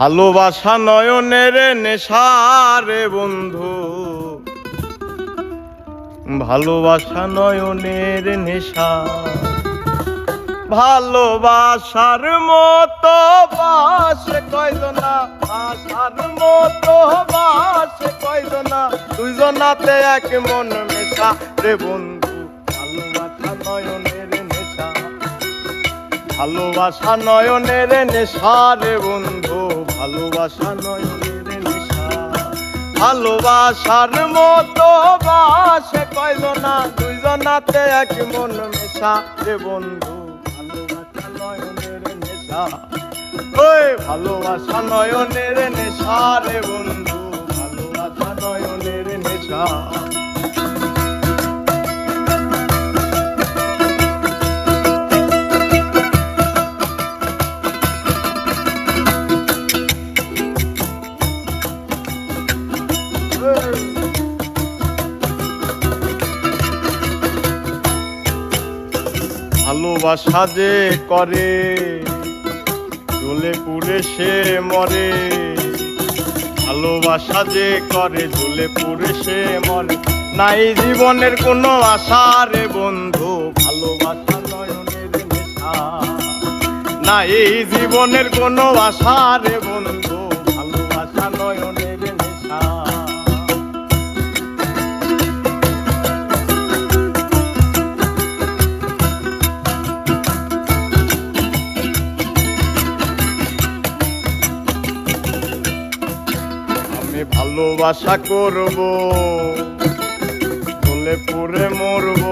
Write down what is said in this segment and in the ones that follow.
ভালোবাসা নয়নের নেশারে বন্ধু। ভালোবাসা নয়নের নেশা। ভালোবাসার মতো বাসে কয়জনা? আসার মতো বাসে কয়জনা? দুইজনাতে এক মন মেশা রে বন্ধু। ভালোবাসা নয়নের ভালোবাসা নয়নের নেশা বন্ধু, ভালোবাসা নয়নের নেশা। ভালোবাসার মতো বাসে কয়জনা দুইজনাতে এক মন মেশা রে বন্ধু, ভালোবাসা নয়নের নেশা। ওই ভালোবাসা নয়নের নেশা রে বন্ধু, ভালোবাসা নয়নের নেশা। ভালোবাসা যে করে, জ্বলে পুড়ে সে মরে। ভালোবাসা যে করে, জ্বলে পুড়ে সে মরে। নাই জীবনের কোনো আশা রে বন্ধু, ভালোবাসা নয়নের নেশা। নাই জীবনের কোনো আশা রে বন্ধু, ভালোবাসা নয়নের আমি ভালোবাসা করব বলে পুরে মরব।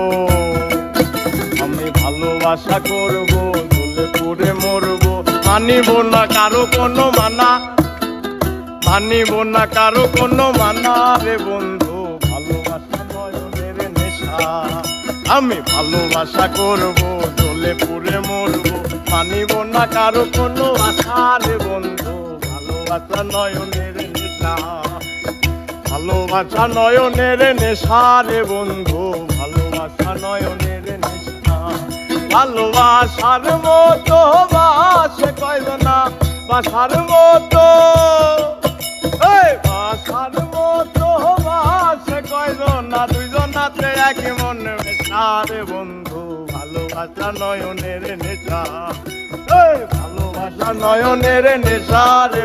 আমি ভালোবাসা করব বলে পুরে মরব। মানিব না কারও কোনো মানা, মানিব না কারও কোনো মানা রে বন্ধু। ভালোবাসা নয়নের নেশা, আমি ভালোবাসা করব জ্বলে পুরে মরব। মানিব না কারও কোনো আশা রে বন্ধু। ভালোবাসা নয়নের নেশা ভালোবাসা নয়নের নেশা রে বন্ধু, ভালোবাসা নয়নের নেশা। ভালোবাসার মতো বাসে কইল না, বাসার মতো। বাসার মতো বাসে কইল না, দুইজনাতে এক মন মেশা রে বন্ধু, ভালোবাসা নয়নের নেশা। ভালোবাসা নয়নের নেশা রে